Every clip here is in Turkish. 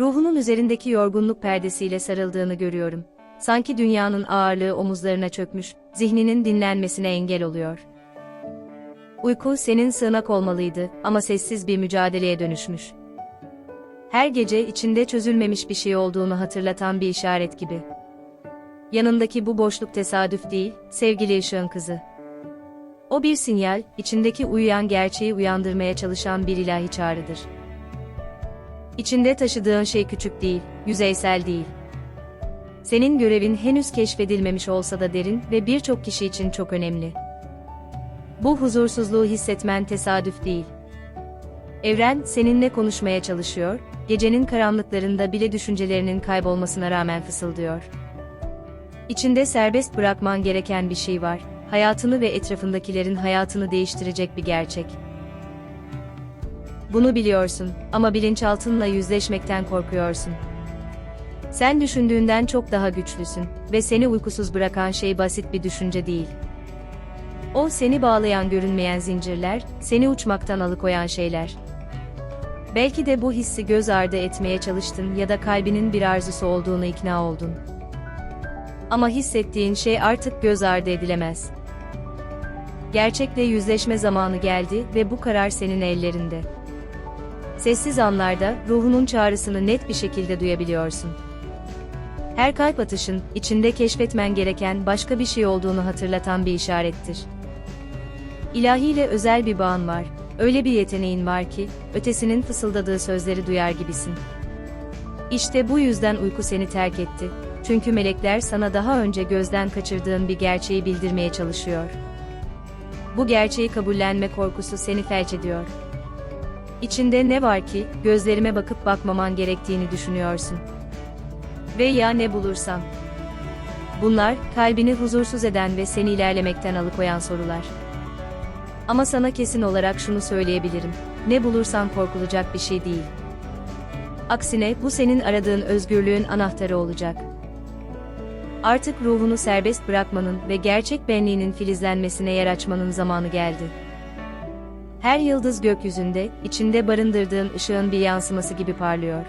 Ruhunun üzerindeki yorgunluk perdesiyle sarıldığını görüyorum. Sanki dünyanın ağırlığı omuzlarına çökmüş, zihninin dinlenmesine engel oluyor. Uyku senin sığınak olmalıydı ama sessiz bir mücadeleye dönüşmüş. Her gece içinde çözülmemiş bir şey olduğunu hatırlatan bir işaret gibi. Yanındaki bu boşluk tesadüf değil, sevgili ışığın kızı. O bir sinyal, içindeki uyuyan gerçeği uyandırmaya çalışan bir ilahi çağrıdır. İçinde taşıdığın şey küçük değil, yüzeysel değil. Senin görevin henüz keşfedilmemiş olsa da derin ve birçok kişi için çok önemli. Bu huzursuzluğu hissetmen tesadüf değil. Evren seninle konuşmaya çalışıyor, gecenin karanlıklarında bile düşüncelerinin kaybolmasına rağmen fısıldıyor. İçinde serbest bırakman gereken bir şey var, hayatını ve etrafındakilerin hayatını değiştirecek bir gerçek. Bunu biliyorsun ama bilinçaltınla yüzleşmekten korkuyorsun. Sen düşündüğünden çok daha güçlüsün ve seni uykusuz bırakan şey basit bir düşünce değil. O seni bağlayan görünmeyen zincirler, seni uçmaktan alıkoyan şeyler. Belki de bu hissi göz ardı etmeye çalıştın ya da kalbinin bir arzusu olduğunu ikna oldun. Ama hissettiğin şey artık göz ardı edilemez. Gerçekle yüzleşme zamanı geldi ve bu karar senin ellerinde. Sessiz anlarda ruhunun çağrısını net bir şekilde duyabiliyorsun. Her kalp atışın içinde keşfetmen gereken başka bir şey olduğunu hatırlatan bir işarettir. İlahiyle özel bir bağın var. Öyle bir yeteneğin var ki ötesinin fısıldadığı sözleri duyar gibisin. İşte bu yüzden uyku seni terk etti. Çünkü melekler sana daha önce gözden kaçırdığın bir gerçeği bildirmeye çalışıyor. Bu gerçeği kabullenme korkusu seni felç ediyor. İçinde ne var ki, gözlerime bakıp bakmaman gerektiğini düşünüyorsun. Ve ya ne bulursan? Bunlar, kalbini huzursuz eden ve seni ilerlemekten alıkoyan sorular. Ama sana kesin olarak şunu söyleyebilirim. Ne bulursan korkulacak bir şey değil. Aksine bu senin aradığın özgürlüğün anahtarı olacak. Artık ruhunu serbest bırakmanın ve gerçek benliğinin filizlenmesine yer açmanın zamanı geldi. Her yıldız gökyüzünde, içinde barındırdığın ışığın bir yansıması gibi parlıyor.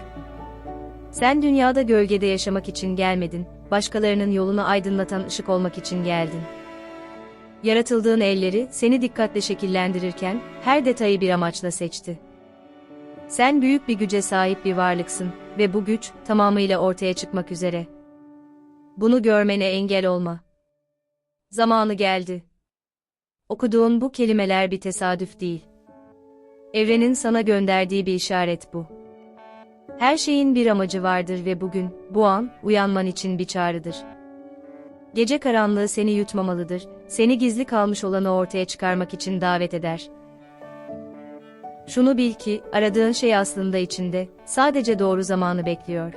Sen dünyada gölgede yaşamak için gelmedin, başkalarının yolunu aydınlatan ışık olmak için geldin. Yaratıldığın elleri seni dikkatle şekillendirirken her detayı bir amaçla seçti. Sen büyük bir güce sahip bir varlıksın ve bu güç tamamıyla ortaya çıkmak üzere. Bunu görmene engel olma. Zamanı geldi. Okuduğun bu kelimeler bir tesadüf değil. Evrenin sana gönderdiği bir işaret bu. Her şeyin bir amacı vardır ve bugün, bu an, uyanman için bir çağrıdır. Gece karanlığı seni yutmamalıdır, seni gizli kalmış olanı ortaya çıkarmak için davet eder. Şunu bil ki, aradığın şey aslında içinde, sadece doğru zamanı bekliyor.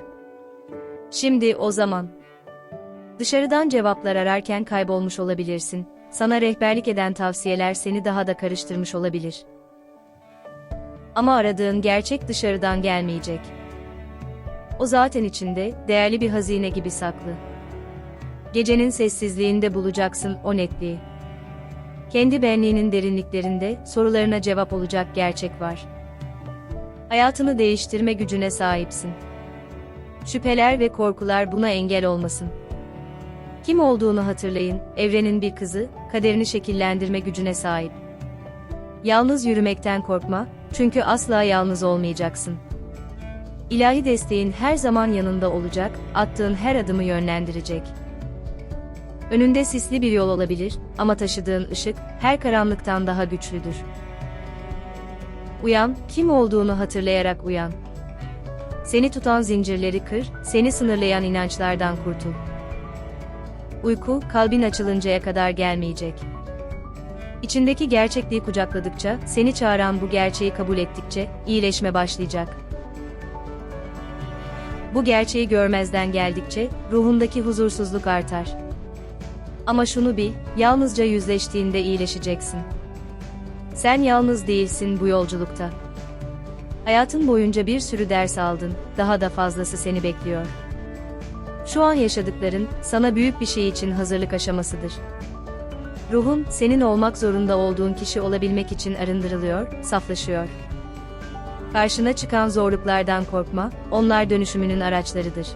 Şimdi o zaman. Dışarıdan cevaplar ararken kaybolmuş olabilirsin, sana rehberlik eden tavsiyeler seni daha da karıştırmış olabilir. Ama aradığın gerçek dışarıdan gelmeyecek. O zaten içinde, değerli bir hazine gibi saklı. Gecenin sessizliğinde bulacaksın o netliği. Kendi benliğinin derinliklerinde sorularına cevap olacak gerçek var. Hayatını değiştirme gücüne sahipsin. Şüpheler ve korkular buna engel olmasın. Kim olduğunu hatırlayın, evrenin bir kızı, kaderini şekillendirme gücüne sahip. Yalnız yürümekten korkma, çünkü asla yalnız olmayacaksın. İlahi desteğin her zaman yanında olacak, attığın her adımı yönlendirecek. Önünde sisli bir yol olabilir ama taşıdığın ışık her karanlıktan daha güçlüdür. Uyan, kim olduğunu hatırlayarak uyan. Seni tutan zincirleri kır, seni sınırlayan inançlardan kurtul. Uyku, kalbin açılıncaya kadar gelmeyecek. İçindeki gerçekliği kucakladıkça, seni çağıran bu gerçeği kabul ettikçe, iyileşme başlayacak. Bu gerçeği görmezden geldikçe, ruhundaki huzursuzluk artar. Ama şunu bil, yalnızca yüzleştiğinde iyileşeceksin. Sen yalnız değilsin bu yolculukta. Hayatın boyunca bir sürü ders aldın, daha da fazlası seni bekliyor. Şu an yaşadıkların, sana büyük bir şey için hazırlık aşamasıdır. Ruhun, senin olmak zorunda olduğun kişi olabilmek için arındırılıyor, saflaşıyor. Karşına çıkan zorluklardan korkma, onlar dönüşümünün araçlarıdır.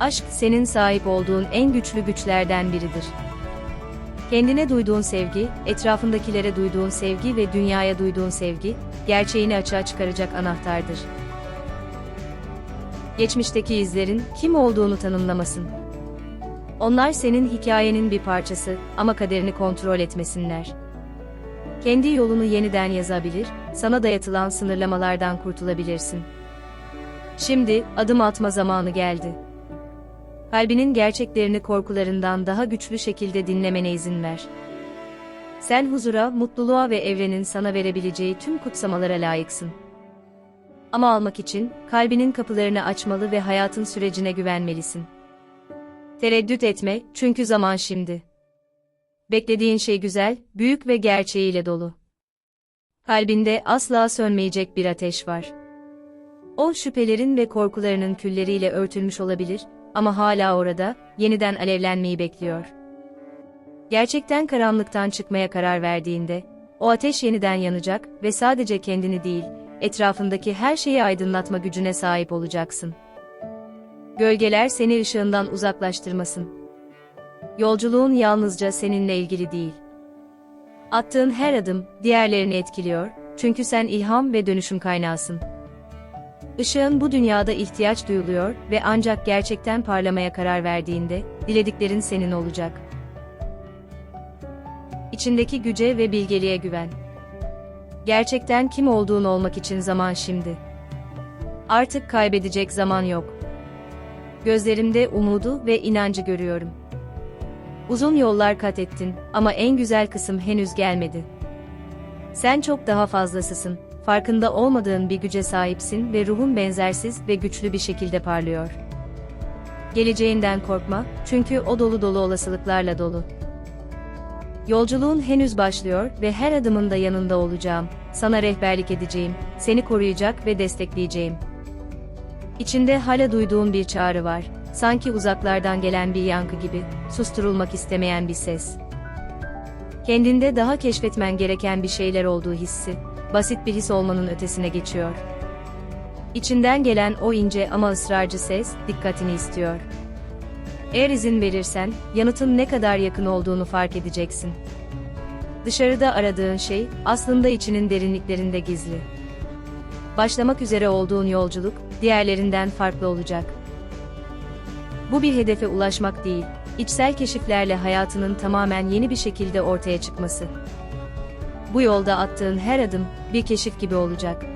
Aşk, senin sahip olduğun en güçlü güçlerden biridir. Kendine duyduğun sevgi, etrafındakilere duyduğun sevgi ve dünyaya duyduğun sevgi, gerçeğini açığa çıkaracak anahtardır. Geçmişteki izlerin kim olduğunu tanımlamasın. Onlar senin hikayenin bir parçası ama kaderini kontrol etmesinler. Kendi yolunu yeniden yazabilir, sana dayatılan sınırlamalardan kurtulabilirsin. Şimdi adım atma zamanı geldi. Kalbinin gerçeklerini korkularından daha güçlü şekilde dinlemene izin ver. Sen huzura, mutluluğa ve evrenin sana verebileceği tüm kutsamalara layıksın. Ama almak için kalbinin kapılarını açmalı ve hayatın sürecine güvenmelisin. Tereddüt etme, çünkü zaman şimdi. Beklediğin şey güzel, büyük ve gerçeğiyle dolu. Kalbinde asla sönmeyecek bir ateş var. O şüphelerin ve korkularının külleriyle örtülmüş olabilir ama hala orada, yeniden alevlenmeyi bekliyor. Gerçekten karanlıktan çıkmaya karar verdiğinde, o ateş yeniden yanacak ve sadece kendini değil, etrafındaki her şeyi aydınlatma gücüne sahip olacaksın. Gölgeler seni ışığından uzaklaştırmasın. Yolculuğun yalnızca seninle ilgili değil. Attığın her adım diğerlerini etkiliyor, çünkü sen ilham ve dönüşüm kaynağısın. Işığın bu dünyada ihtiyaç duyuluyor ve ancak gerçekten parlamaya karar verdiğinde, dilediklerin senin olacak. İçindeki güce ve bilgeliğe güven. Gerçekten kim olduğun olmak için zaman şimdi. Artık kaybedecek zaman yok. Gözlerimde umudu ve inancı görüyorum. Uzun yollar kat ettin ama en güzel kısım henüz gelmedi. Sen çok daha fazlasısın, farkında olmadığın bir güce sahipsin ve ruhun benzersiz ve güçlü bir şekilde parlıyor. Geleceğinden korkma, çünkü o dolu dolu olasılıklarla dolu. Yolculuğun henüz başlıyor ve her adımında yanında olacağım, sana rehberlik edeceğim, seni koruyacak ve destekleyeceğim. İçinde hala duyduğun bir çağrı var, sanki uzaklardan gelen bir yankı gibi, susturulmak istemeyen bir ses. Kendinde daha keşfetmen gereken bir şeyler olduğu hissi, basit bir his olmanın ötesine geçiyor. İçinden gelen o ince ama ısrarcı ses, dikkatini istiyor. Eğer izin verirsen, yanıtın ne kadar yakın olduğunu fark edeceksin. Dışarıda aradığın şey, aslında içinin derinliklerinde gizli. Başlamak üzere olduğun yolculuk, diğerlerinden farklı olacak. Bu bir hedefe ulaşmak değil, içsel keşiflerle hayatının tamamen yeni bir şekilde ortaya çıkması. Bu yolda attığın her adım, bir keşif gibi olacak.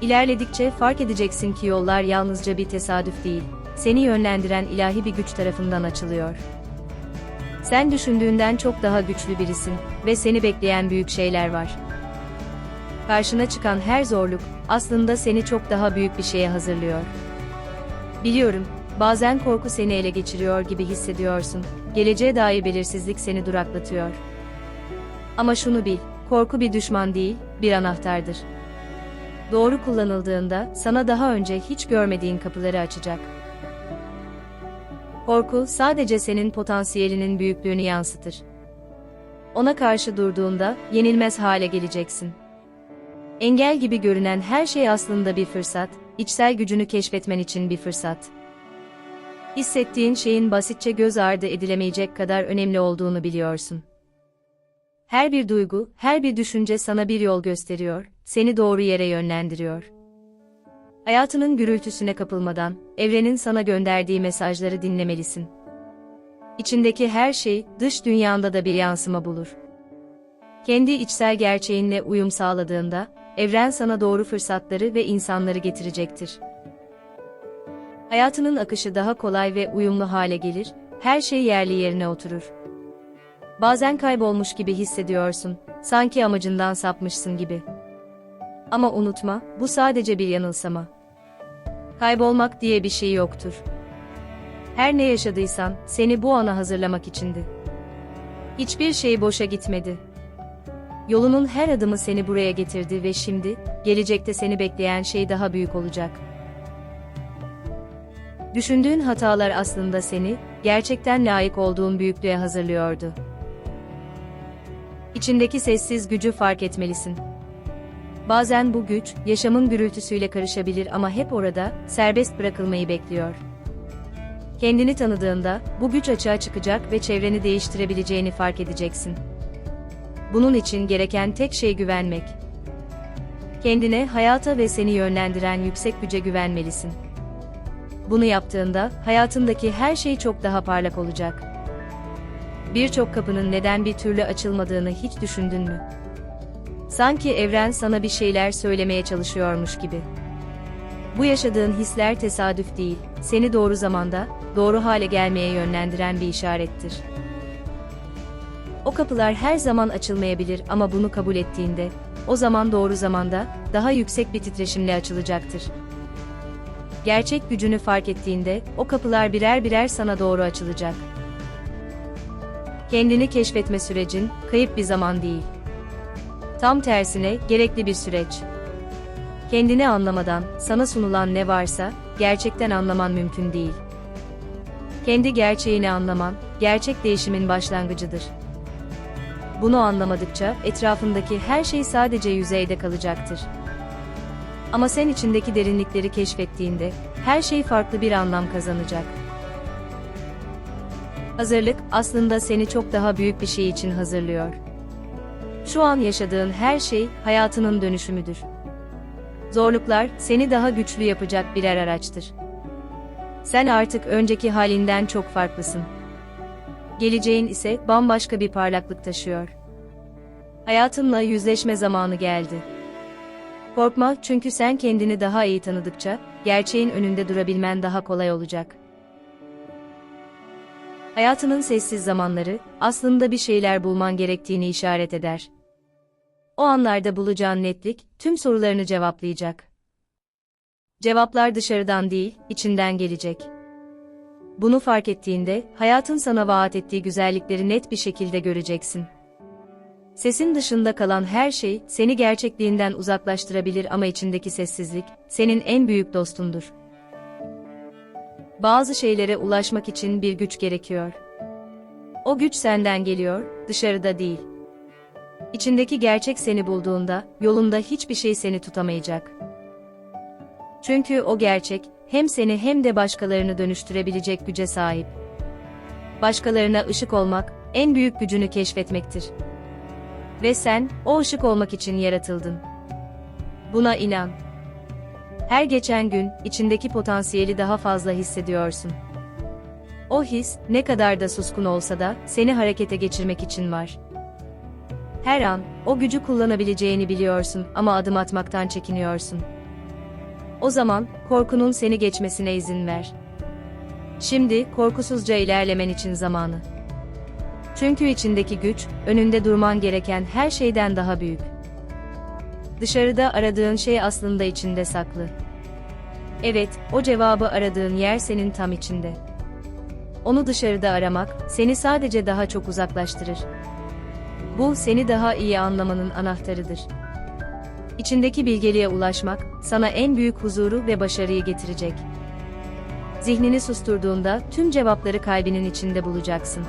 İlerledikçe fark edeceksin ki yollar yalnızca bir tesadüf değil, seni yönlendiren ilahi bir güç tarafından açılıyor. Sen düşündüğünden çok daha güçlü birisin ve seni bekleyen büyük şeyler var. Karşına çıkan her zorluk aslında seni çok daha büyük bir şeye hazırlıyor. Biliyorum, bazen korku seni ele geçiriyor gibi hissediyorsun. Geleceğe dair belirsizlik seni duraklatıyor. Ama şunu bil, korku bir düşman değil, bir anahtardır. Doğru kullanıldığında sana daha önce hiç görmediğin kapıları açacak. Korku sadece senin potansiyelinin büyüklüğünü yansıtır. Ona karşı durduğunda yenilmez hale geleceksin. Engel gibi görünen her şey aslında bir fırsat, içsel gücünü keşfetmen için bir fırsat. Hissettiğin şeyin basitçe göz ardı edilemeyecek kadar önemli olduğunu biliyorsun. Her bir duygu, her bir düşünce sana bir yol gösteriyor, seni doğru yere yönlendiriyor. Hayatının gürültüsüne kapılmadan, evrenin sana gönderdiği mesajları dinlemelisin. İçindeki her şey, dış dünyanda da bir yansıma bulur. Kendi içsel gerçeğinle uyum sağladığında, evren sana doğru fırsatları ve insanları getirecektir. Hayatının akışı daha kolay ve uyumlu hale gelir, her şey yerli yerine oturur. Bazen kaybolmuş gibi hissediyorsun, sanki amacından sapmışsın gibi. Ama unutma, bu sadece bir yanılsama. Kaybolmak diye bir şey yoktur. Her ne yaşadıysan, seni bu ana hazırlamak içindi. Hiçbir şey boşa gitmedi. Yolunun her adımı seni buraya getirdi ve şimdi, gelecekte seni bekleyen şey daha büyük olacak. Düşündüğün hatalar aslında seni, gerçekten layık olduğun büyüklüğe hazırlıyordu. İçindeki sessiz gücü fark etmelisin. Bazen bu güç, yaşamın gürültüsüyle karışabilir ama hep orada, serbest bırakılmayı bekliyor. Kendini tanıdığında, bu güç açığa çıkacak ve çevreni değiştirebileceğini fark edeceksin. Bunun için gereken tek şey güvenmek. Kendine, hayata ve seni yönlendiren yüksek güce güvenmelisin. Bunu yaptığında, hayatındaki her şey çok daha parlak olacak. Birçok kapının neden bir türlü açılmadığını hiç düşündün mü? Sanki evren sana bir şeyler söylemeye çalışıyormuş gibi. Bu yaşadığın hisler tesadüf değil, seni doğru zamanda, doğru hale gelmeye yönlendiren bir işarettir. O kapılar her zaman açılmayabilir ama bunu kabul ettiğinde, o zaman doğru zamanda, daha yüksek bir titreşimle açılacaktır. Gerçek gücünü fark ettiğinde, o kapılar birer birer sana doğru açılacak. Kendini keşfetme sürecin, kayıp bir zaman değil. Tam tersine, gerekli bir süreç. Kendini anlamadan, sana sunulan ne varsa, gerçekten anlaman mümkün değil. Kendi gerçeğini anlaman, gerçek değişimin başlangıcıdır. Bunu anlamadıkça, etrafındaki her şey sadece yüzeyde kalacaktır. Ama sen içindeki derinlikleri keşfettiğinde, her şey farklı bir anlam kazanacak. Hazırlık, aslında seni çok daha büyük bir şey için hazırlıyor. Şu an yaşadığın her şey, hayatının dönüşümüdür. Zorluklar, seni daha güçlü yapacak birer araçtır. Sen artık önceki halinden çok farklısın. Geleceğin ise bambaşka bir parlaklık taşıyor. Hayatınla yüzleşme zamanı geldi. Korkma çünkü sen kendini daha iyi tanıdıkça, gerçeğin önünde durabilmen daha kolay olacak. Hayatının sessiz zamanları, aslında bir şeyler bulman gerektiğini işaret eder. O anlarda bulacağın netlik, tüm sorularını cevaplayacak. Cevaplar dışarıdan değil, içinden gelecek. Bunu fark ettiğinde, hayatın sana vaat ettiği güzellikleri net bir şekilde göreceksin. Sesin dışında kalan her şey, seni gerçekliğinden uzaklaştırabilir ama içindeki sessizlik, senin en büyük dostundur. Bazı şeylere ulaşmak için bir güç gerekiyor. O güç senden geliyor, dışarıda değil. İçindeki gerçek seni bulduğunda, yolunda hiçbir şey seni tutamayacak. Çünkü o gerçek, hem seni hem de başkalarını dönüştürebilecek güce sahip. Başkalarına ışık olmak, en büyük gücünü keşfetmektir. Ve sen, o ışık olmak için yaratıldın. Buna inan. Her geçen gün, içindeki potansiyeli daha fazla hissediyorsun. O his, ne kadar da suskun olsa da, seni harekete geçirmek için var. Her an, o gücü kullanabileceğini biliyorsun ama adım atmaktan çekiniyorsun. O zaman, korkunun seni geçmesine izin ver. Şimdi, korkusuzca ilerlemen için zamanı. Çünkü içindeki güç, önünde durman gereken her şeyden daha büyük. Dışarıda aradığın şey aslında içinde saklı. Evet, o cevabı aradığın yer senin tam içinde. Onu dışarıda aramak, seni sadece daha çok uzaklaştırır. Bu, seni daha iyi anlamanın anahtarıdır. İçindeki bilgeliğe ulaşmak, sana en büyük huzuru ve başarıyı getirecek. Zihnini susturduğunda tüm cevapları kalbinin içinde bulacaksın.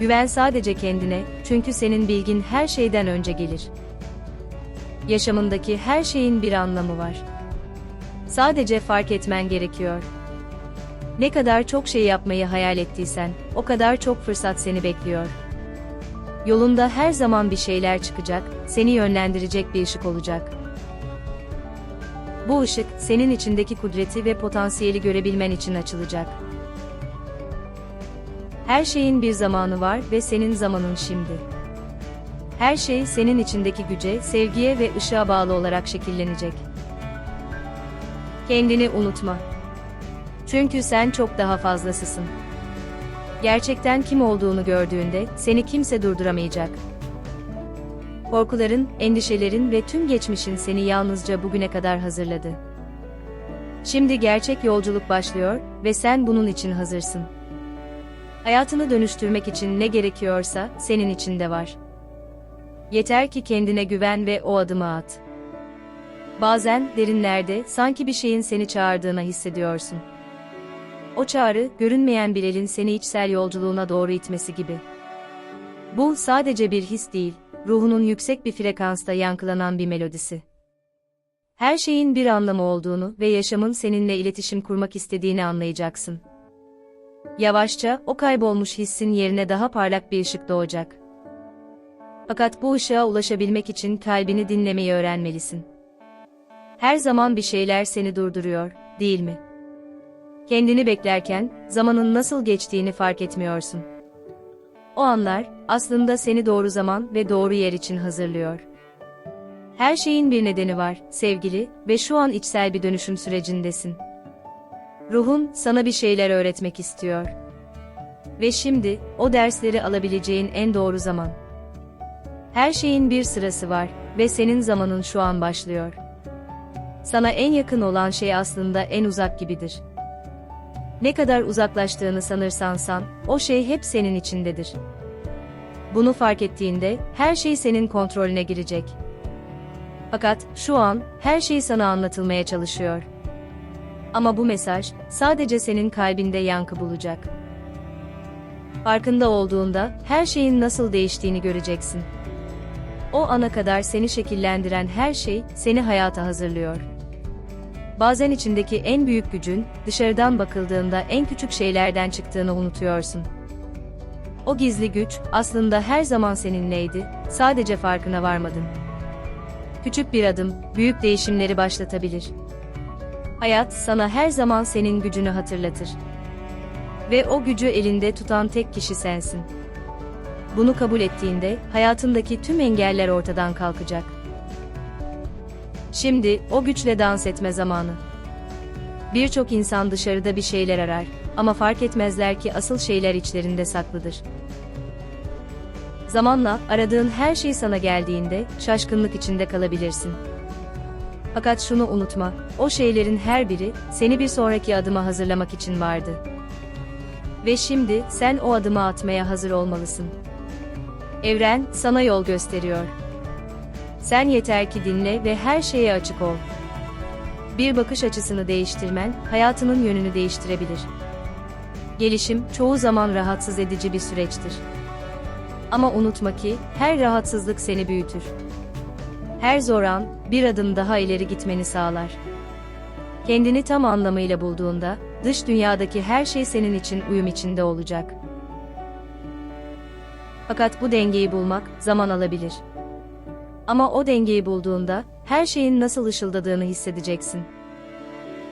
Güven sadece kendine, çünkü senin bilgin her şeyden önce gelir. Yaşamındaki her şeyin bir anlamı var. Sadece fark etmen gerekiyor. Ne kadar çok şey yapmayı hayal ettiysen, o kadar çok fırsat seni bekliyor. Yolunda her zaman bir şeyler çıkacak, seni yönlendirecek bir ışık olacak. Bu ışık, senin içindeki kudreti ve potansiyeli görebilmen için açılacak. Her şeyin bir zamanı var ve senin zamanın şimdi. Her şey senin içindeki güce, sevgiye ve ışığa bağlı olarak şekillenecek. Kendini unutma. Çünkü sen çok daha fazlasısın. Gerçekten kim olduğunu gördüğünde seni kimse durduramayacak. Korkuların, endişelerin ve tüm geçmişin seni yalnızca bugüne kadar hazırladı. Şimdi gerçek yolculuk başlıyor ve sen bunun için hazırsın. Hayatını dönüştürmek için ne gerekiyorsa senin içinde var. Yeter ki kendine güven ve o adımı at. Bazen derinlerde sanki bir şeyin seni çağırdığına hissediyorsun. O çağrı, görünmeyen bir elin seni içsel yolculuğuna doğru itmesi gibi. Bu sadece bir his değil, ruhunun yüksek bir frekansta yankılanan bir melodisi. Her şeyin bir anlamı olduğunu ve yaşamın seninle iletişim kurmak istediğini anlayacaksın. Yavaşça o kaybolmuş hissin yerine daha parlak bir ışık doğacak. Fakat bu ışığa ulaşabilmek için kalbini dinlemeyi öğrenmelisin. Her zaman bir şeyler seni durduruyor, değil mi? Kendini beklerken zamanın nasıl geçtiğini fark etmiyorsun. O anlar aslında seni doğru zaman ve doğru yer için hazırlıyor. Her şeyin bir nedeni var, sevgili ve şu an içsel bir dönüşüm sürecindesin. Ruhun sana bir şeyler öğretmek istiyor. Ve şimdi o dersleri alabileceğin en doğru zaman. Her şeyin bir sırası var ve senin zamanın şu an başlıyor. Sana en yakın olan şey aslında en uzak gibidir. Ne kadar uzaklaştığını sanırsan san, o şey hep senin içindedir. Bunu fark ettiğinde her şey senin kontrolüne girecek. Fakat şu an her şey sana anlatılmaya çalışıyor. Ama bu mesaj sadece senin kalbinde yankı bulacak. Farkında olduğunda her şeyin nasıl değiştiğini göreceksin. O ana kadar seni şekillendiren her şey seni hayata hazırlıyor. Bazen içindeki en büyük gücün dışarıdan bakıldığında en küçük şeylerden çıktığını unutuyorsun. O gizli güç aslında her zaman seninleydi, sadece farkına varmadın. Küçük bir adım büyük değişimleri başlatabilir. Hayat sana her zaman senin gücünü hatırlatır. Ve o gücü elinde tutan tek kişi sensin. Bunu kabul ettiğinde hayatındaki tüm engeller ortadan kalkacak. Şimdi o güçle dans etme zamanı. Birçok insan dışarıda bir şeyler arar ama fark etmezler ki asıl şeyler içlerinde saklıdır. Zamanla aradığın her şey sana geldiğinde şaşkınlık içinde kalabilirsin. Fakat şunu unutma, o şeylerin her biri seni bir sonraki adıma hazırlamak için vardı. Ve şimdi sen o adımı atmaya hazır olmalısın. Evren sana yol gösteriyor. Sen yeter ki dinle ve her şeye açık ol. Bir bakış açısını değiştirmen hayatının yönünü değiştirebilir. Gelişim çoğu zaman rahatsız edici bir süreçtir. Ama unutma ki her rahatsızlık seni büyütür. Her zor an bir adım daha ileri gitmeni sağlar. Kendini tam anlamıyla bulduğunda dış dünyadaki her şey senin için uyum içinde olacak. Fakat bu dengeyi bulmak zaman alabilir. Ama o dengeyi bulduğunda her şeyin nasıl ışıldadığını hissedeceksin.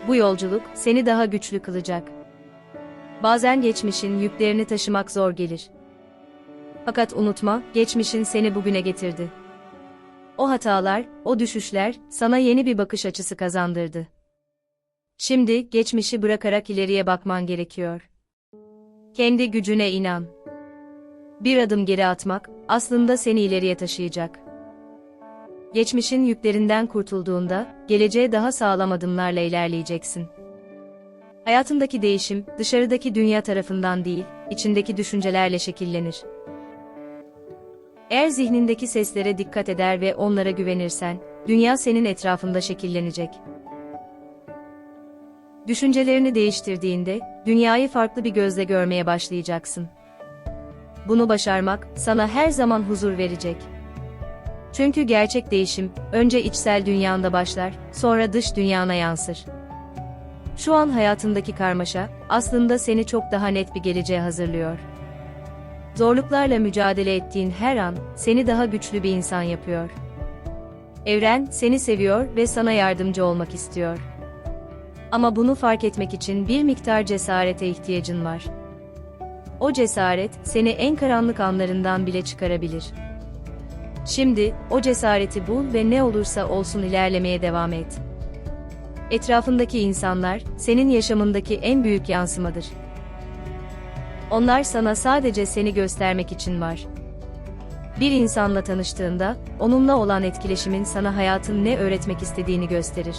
Bu yolculuk seni daha güçlü kılacak. Bazen geçmişin yüklerini taşımak zor gelir. Fakat unutma, geçmişin seni bugüne getirdi. O hatalar, o düşüşler sana yeni bir bakış açısı kazandırdı. Şimdi geçmişi bırakarak ileriye bakman gerekiyor. Kendi gücüne inan. Bir adım geri atmak aslında seni ileriye taşıyacak. Geçmişin yüklerinden kurtulduğunda geleceğe daha sağlam adımlarla ilerleyeceksin. Hayatındaki değişim dışarıdaki dünya tarafından değil, içindeki düşüncelerle şekillenir. Eğer zihnindeki seslere dikkat eder ve onlara güvenirsen, dünya senin etrafında şekillenecek. Düşüncelerini değiştirdiğinde, dünyayı farklı bir gözle görmeye başlayacaksın. Bunu başarmak, sana her zaman huzur verecek. Çünkü gerçek değişim, önce içsel dünyanda başlar, sonra dış dünyana yansır. Şu an hayatındaki karmaşa, aslında seni çok daha net bir geleceğe hazırlıyor. Zorluklarla mücadele ettiğin her an, seni daha güçlü bir insan yapıyor. Evren, seni seviyor ve sana yardımcı olmak istiyor. Ama bunu fark etmek için bir miktar cesarete ihtiyacın var. O cesaret, seni en karanlık anlarından bile çıkarabilir. Şimdi, o cesareti bul ve ne olursa olsun ilerlemeye devam et. Etrafındaki insanlar, senin yaşamındaki en büyük yansımadır. Onlar sana sadece seni göstermek için var. Bir insanla tanıştığında, onunla olan etkileşimin sana hayatın ne öğretmek istediğini gösterir.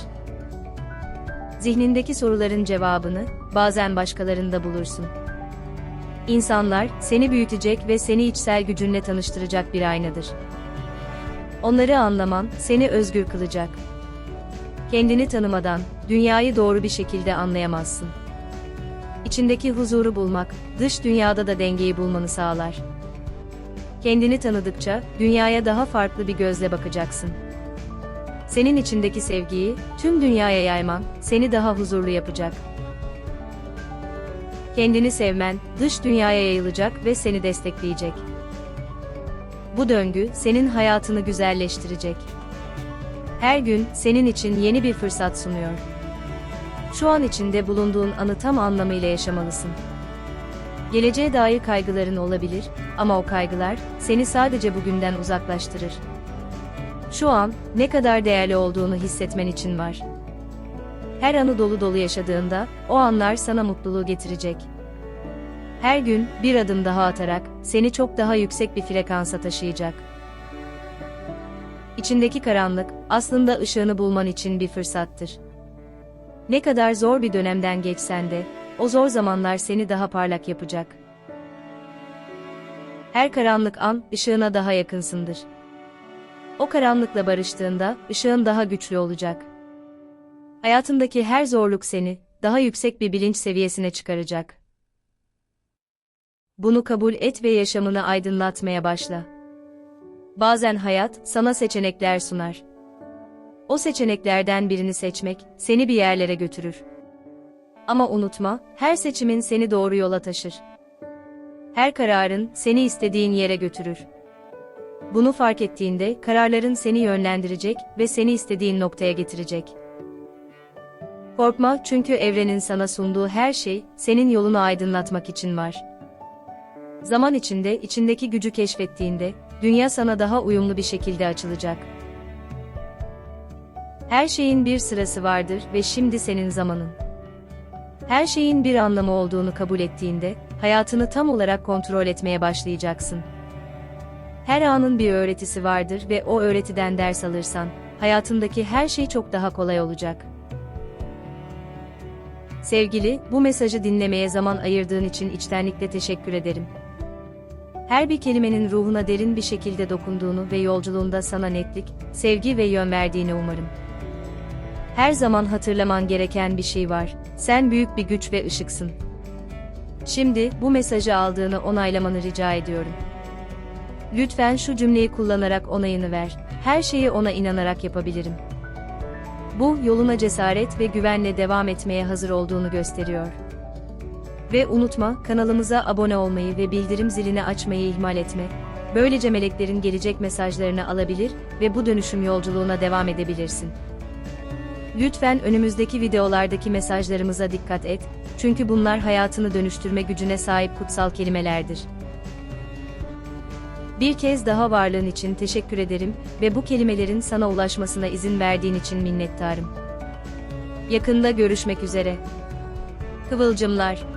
Zihnindeki soruların cevabını, bazen başkalarında bulursun. İnsanlar, seni büyütecek ve seni içsel gücünle tanıştıracak bir aynadır. Onları anlaman, seni özgür kılacak. Kendini tanımadan, dünyayı doğru bir şekilde anlayamazsın. İçindeki huzuru bulmak, dış dünyada da dengeyi bulmanı sağlar. Kendini tanıdıkça dünyaya daha farklı bir gözle bakacaksın. Senin içindeki sevgiyi tüm dünyaya yayman seni daha huzurlu yapacak. Kendini sevmen dış dünyaya yayılacak ve seni destekleyecek. Bu döngü senin hayatını güzelleştirecek. Her gün senin için yeni bir fırsat sunuyor. Şu an içinde bulunduğun anı tam anlamıyla yaşamalısın. Geleceğe dair kaygıların olabilir ama o kaygılar seni sadece bugünden uzaklaştırır. Şu an ne kadar değerli olduğunu hissetmen için var. Her anı dolu dolu yaşadığında o anlar sana mutluluğu getirecek. Her gün bir adım daha atarak seni çok daha yüksek bir frekansa taşıyacak. İçindeki karanlık aslında ışığını bulman için bir fırsattır. Ne kadar zor bir dönemden geçsen de o zor zamanlar seni daha parlak yapacak. Her karanlık an ışığına daha yakınsındır. O karanlıkla barıştığında ışığın daha güçlü olacak. Hayatındaki her zorluk seni daha yüksek bir bilinç seviyesine çıkaracak. Bunu kabul et ve yaşamını aydınlatmaya başla. Bazen hayat sana seçenekler sunar. O seçeneklerden birini seçmek seni bir yerlere götürür. Ama unutma, her seçimin seni doğru yola taşır. Her kararın seni istediğin yere götürür. Bunu fark ettiğinde kararların seni yönlendirecek ve seni istediğin noktaya getirecek. Korkma çünkü evrenin sana sunduğu her şey senin yolunu aydınlatmak için var. Zaman içinde içindeki gücü keşfettiğinde dünya sana daha uyumlu bir şekilde açılacak. Her şeyin bir sırası vardır ve şimdi senin zamanın. Her şeyin bir anlamı olduğunu kabul ettiğinde hayatını tam olarak kontrol etmeye başlayacaksın. Her anın bir öğretisi vardır ve o öğretiden ders alırsan hayatındaki her şey çok daha kolay olacak. Sevgili, bu mesajı dinlemeye zaman ayırdığın için içtenlikle teşekkür ederim. Her bir kelimenin ruhuna derin bir şekilde dokunduğunu ve yolculuğunda sana netlik, sevgi ve yön verdiğini umarım. Her zaman hatırlaman gereken bir şey var. Sen büyük bir güç ve ışıksın. Şimdi bu mesajı aldığını onaylamanı rica ediyorum. Lütfen şu cümleyi kullanarak onayını ver. Her şeyi ona inanarak yapabilirim. Bu yoluna cesaret ve güvenle devam etmeye hazır olduğunu gösteriyor. Ve unutma, kanalımıza abone olmayı ve bildirim zilini açmayı ihmal etme. Böylece meleklerin gelecek mesajlarını alabilir ve bu dönüşüm yolculuğuna devam edebilirsin. Lütfen önümüzdeki videolardaki mesajlarımıza dikkat et, çünkü bunlar hayatını dönüştürme gücüne sahip kutsal kelimelerdir. Bir kez daha varlığın için teşekkür ederim ve bu kelimelerin sana ulaşmasına izin verdiğin için minnettarım. Yakında görüşmek üzere. Kıvılcımlar